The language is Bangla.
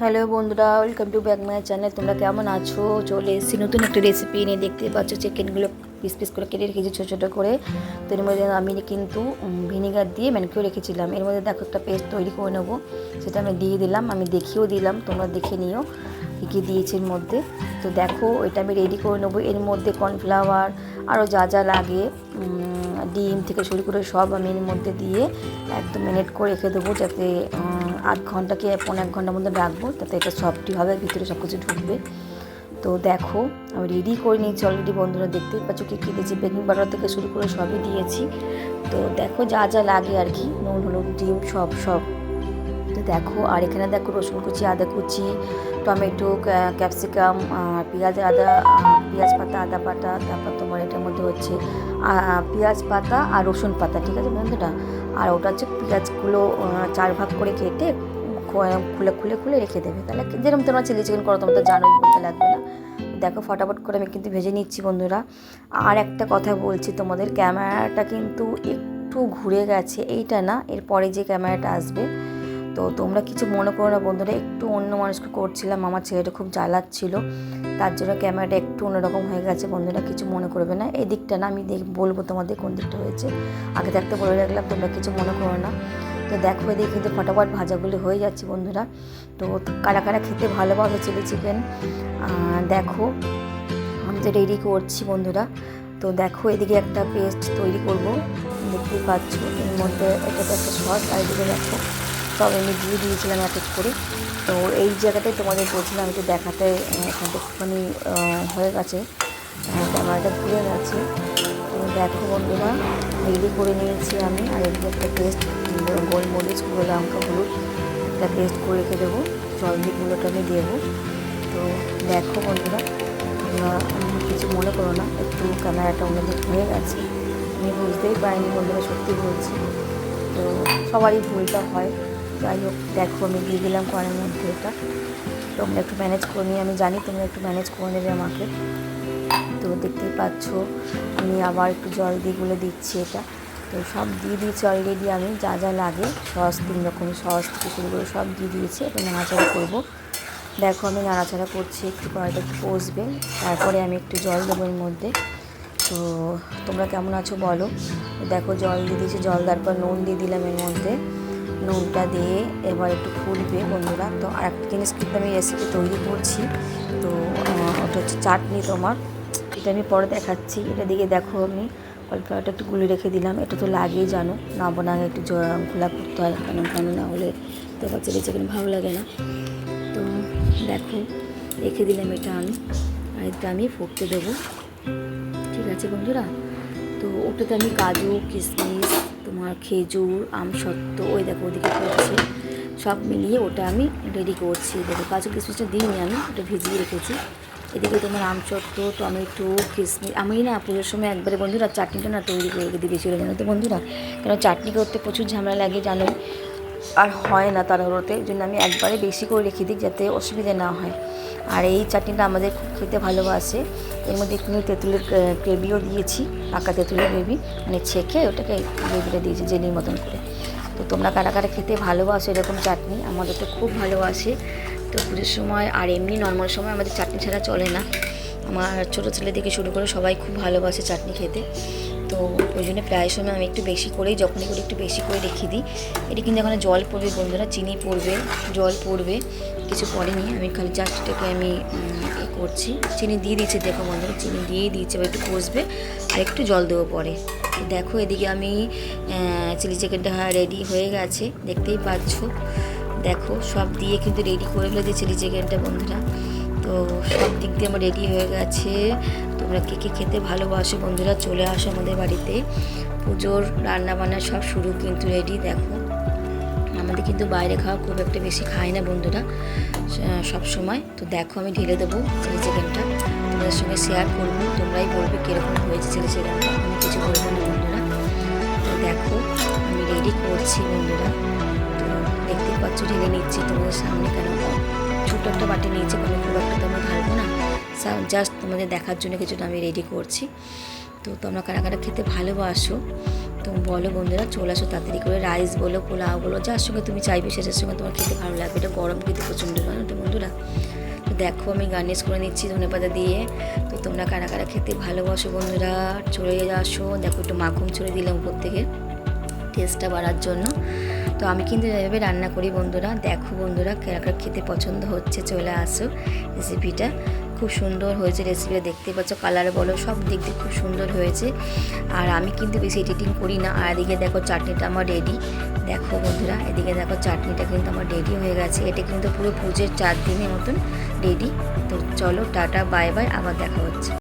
হ্যালো বন্ধুরা welcome to back my channel তোমরা কেমন আছো? চলে এসেছি নতুন একটা রেসিপি নিয়ে। দেখতে পাচ্ছ চিকেনগুলো পিস পিস করে কেটে রেখেছি, ছোটো ছোটো করে। তো এর মধ্যে আমি কিন্তু ভিনিগার দিয়ে ম্যানকেও রেখেছিলাম। এর মধ্যে দেখো একটা পেস্ট তৈরি করে নেব। সেটা আমি দিয়ে দিলাম, আমি দেখিয়েও দিলাম, তোমরা দেখে নিও কী কী দিয়েছি এর মধ্যে। তো দেখো এটা আমি রেডি করে নেব। এর মধ্যে কর্নফ্লাওয়ার আরও যা যা লাগে ডিম থেকে শুরু করে সব আমি এর মধ্যে দিয়ে একদম মিনিট করে রেখে দেবো যাতে আধ ঘন্টাকে পনেরো এক ঘণ্টার মধ্যে রাখব, তাতে এটা সফটই হবে ভিতরে সব কিছু ঢুকবে। তো দেখো, আমি রেডি করে নিয়েছি অলরেডি বন্ধুরা দেখতেই পাচ্ছ কী কী দিয়েছি। বেকিং পাউডার থেকে শুরু করে সবই দিয়েছি। তো দেখো যা যা লাগে আর কি, নুন, হলুদ, ডিম, সব সব। তো দেখো, আর এখানে দেখো রসুন কুচি, আদা কুচি, টমেটো ক্যাপসিকাম পেঁয়াজ, আদা পেঁয়াজ পাতা, আদা পাতা, তারপর তোমার এটার মধ্যে হচ্ছে পেঁয়াজ পাতা আর রসুন পাতা, ঠিক আছে বন্ধুটা আর ওটা হচ্ছে পেঁয়াজগুলো চার ভাগ করে কেটে খুলে খুলে খুলে রেখে দেবে। তাহলে যেরকম তোমরা চিলি চিকেন করো, তোমরা তো জানোই বলতে লাগবে না। দেখো ফটাফট করে আমি কিন্তু ভেজে নিচ্ছি বন্ধুরা। আর একটা কথা বলছি তোমাদের, ক্যামেরাটা কিন্তু একটু ঘুরে গেছে। এইটা না এরপরে যে ক্যামেরাটা আসবে। তো তোমরা কিছু মনে করো না বন্ধুরা, একটু অন্য মানুষকে করছিলাম, আমার ছেলেটা খুব জ্বালাচ্ছিল। তার জন্য ক্যামেরাটা একটু অন্যরকম হয়ে গেছে, বন্ধুরা কিছু মনে করবে না। এই দিকটা না আমি দেখ বলব তোমাদের কোন দিকটা হয়েছে। আগে থাকতে বলে রাখলাম, তোমরা কিছু মনে করো না। তো দেখো এদিকে কিন্তু ফটাফট ভাজাগুলি হয়ে যাচ্ছে বন্ধুরা। তো কারা কারা খেতে ভালোবাসে চিলি চিকেন দেখো আমি তো রেডি করছি বন্ধুরা। তো দেখো এদিকে একটা পেস্ট তৈরি করব দেখতেই পাচ্ছ এর মধ্যে এটাতে একটা সস আর এদিকে দেখো সব আমি দিয়ে দিয়েছিলাম এক এক করে। তো এই জায়গাটায় তোমাদের বলছিলাম একটু দেখাতে আহ, এখানটা একটুখানি হয়ে গেছে ক্যামেরাটা ঘুরে গেছে। তো দেখো বন্ধুরা, রেডি করে নিয়েছি আমি। আর এদিকে একটা পেস্ট, গোলমরিচ, গুঁড়ো লঙ্কা, হলুদ, একটা পেস্ট করে রেখে দেবো। জল দিয়ে আমি দেবো। তো দেখো বন্ধুরা কিছু মনে করো না, একটু ক্যামেরাটা অন্যদিক হয়ে গেছে। আমি বুঝতেই পারিনি বন্ধুরা, সত্যি বলছি। তো সবারই ভুলটা হয়। যাই হোক, দেখো আমি দিয়ে দিলাম কড়াইয়ের মধ্যে এটা। তোমরা একটু ম্যানেজ করে নিয়ে আমি জানি তোমরা একটু ম্যানেজ করে নেবে আমাকে। তো দেখতেই পাচ্ছ, আমি আবার একটু জল দিয়ে গুলে দিচ্ছি এটা। তো সব দিয়ে দিয়েছি অলরেডি আমি যা যা লাগে, সস, তিন রকম সস করে সব দিয়ে দিয়েছি, এবার নাড়াচাড়া করব। দেখো আমি নাড়াচাড়া করছি, একটু কড়াইটা একটু কষবে, তারপরে আমি একটু জল দেবো এর মধ্যে। তো তোমরা কেমন আছো বলো? দেখো জল দিয়ে দিয়েছি, জল দেওয়ার পর নুন দিয়ে দিলাম এর মধ্যে। নুনটা দিয়ে এবার একটু ফুলবে বন্ধুরা। তো আর একটা জিনিস কিন্তু আমি রেসিপি তৈরি করছি, তো ওটা হচ্ছে চাটনি তোমার। এটা আমি পরে দেখাচ্ছি। এটা দিকে দেখো আমি। কলকাতাটা একটু গুলি রেখে দিলাম। এটা তো লাগেই জানো। না বানালে একটু খোলা করতে হয় কেন কেন না হলে। তো চিলি চিকেন ভালো লাগে না। তো দেখো, রেখে দিলাম এটা আমি। আর এটা আমি ফুটতে দেবো। ঠিক আছে বন্ধুরা? তো ওটাতে আমি কাজু কিশমিশ তোমার খেজুর, আম আমসত্ত্ব ওই দেখো ওদিকে করছে সব মিলিয়ে ওটা আমি রেডি করছি। দেখো কাজু কিশমিশটা দিইনি আমি, ওটা ভিজিয়ে রেখেছি। এদিকে তোমার আমসত্ত্ব টমেটো কিশমিশ আমি না পুজোর সময় একবারে বন্ধুরা চাটনিটা না তৈরি করে রেখে দিয়েছিল জানো তো বন্ধুরা? কেন চাটনি করতে প্রচুর ঝামেলা লাগে, জানোই। আর হয় না তাড়াহুড়োতে ওই জন্য আমি একবারে বেশি করে রেখে দিই যাতে অসুবিধা না হয়। আর এই চাটনিটা আমাদের খুব খেতে ভালোবাসে। এর মধ্যে একটু তেঁতুলের গ্রেভিও দিয়েছি, পাকা তেঁতুলের গ্রেভি। মানে ছেঁকে ওটাকে গ্রেভিটা দিয়েছি জেলির মতন করে। তো তোমরা কারা কারা খেতে ভালোবাসো এরকম চাটনি, আমাদের তো খুব ভালোবাসে। তো পুজোর সময়, আর এমনি নর্মাল সময় আমাদের চাটনি ছাড়া চলে না। আমার ছোটো ছেলে থেকে শুরু করে সবাই খুব ভালোবাসে চাটনি খেতে। তো ওই জন্য প্রায় সময় আমি একটু বেশি করেই, যখনই করি একটু বেশি করে রেখে দিই। এটি কিন্তু এখানে জল পড়বে বন্ধুরা, চিনি পড়বে, জল পড়বে, কিছু পড়েনি। আমি খালি জাস্ট এটাকে আমি এ করছি। চিনি দিয়ে দিয়েছি, দেখো বন্ধুরা, চিনি দিয়ে দিয়েছি, এবার একটু কষবে, আর একটু জল দেবো পরে। দেখো এদিকে আমি চিলি চিকেনটা রেডি হয়ে গেছে, দেখতেই পাচ্ছ। দেখো, সব দিয়ে কিন্তু রেডি করে ফেলেছি চিলি চিকেনটা বন্ধুরা। তো সব দিক দিয়ে আমার রেডি হয়ে গেছে। তোমরা কে কে খেতে ভালোবাসো, বন্ধুরা, চলে আসো আমাদের বাড়িতে। পুজোর রান্না বান্না সব শুরু কিন্তু রেডি দেখো। আমাদের কিন্তু বাইরে খাওয়া খুব একটা বেশি খায় না, বন্ধুরা সব সময়। তো দেখো, আমি ঢেলে দেবো চিলি চিকেনটা তোমাদের সঙ্গে শেয়ার করব, তোমরাই বলবে কীরকম হয়েছে চিলি চিকেনটা আমি কিছু বলব না, বন্ধুরা। তো দেখো, আমি রেডি করছি, বন্ধুরা। তো ঢেলে নিচ্ছি, তোমাদের সামনে কেন? ছোটো একটা বাটি নিয়েছি কারণ খুব একটা তো আমি ঢালবো না জাস্ট তোমাদের দেখার জন্য কিছুটা আমি রেডি করছি। তো তোমরা কারা কারা খেতে ভালোবাসো, তো বলো বন্ধুরা, চলে আসো তাড়াতাড়ি করে। রাইস বলো, পোলাও বলো, যার সঙ্গে তুমি চাইবে সেটার সঙ্গে তোমার খেতে ভালো লাগবে। এটা গরম খেতে প্রচণ্ড, জানো তো বন্ধুরা? তো দেখো আমি গার্নিশ করে নিচ্ছি ধনে পাতা দিয়ে। তো তোমরা কারা কারা খেতে ভালোবাসো বন্ধুরা, চলে আসো। দেখো একটু মাখন ছড়ে দিলাম উপর থেকে। টেস্টটা বাড়ার জন্য। তো আমি কিন্তু এভাবে রান্না করি বন্ধুরা। দেখো বন্ধুরা, কারা কারা খেতে পছন্দ হচ্ছে, চলে আসো রেসিপিটা খুব সুন্দর হয়েছে রেসিপিটা দেখতে পাচ্ছ কালার বলো, সব দিক দিয়ে খুব সুন্দর হয়েছে। আর আমি কিন্তু বেশি এডিটিং করি না। আর এদিকে দেখো চাটনিটা আমার রেডি দেখো বন্ধুরা, এদিকে দেখো চাটনিটা কিন্তু আমার রেডি হয়ে গেছে। এটা কিন্তু পুরো পুজোর চার দিনের মতন রেডি তো চলো, টাটা বাই বাই আবার দেখা হচ্ছে।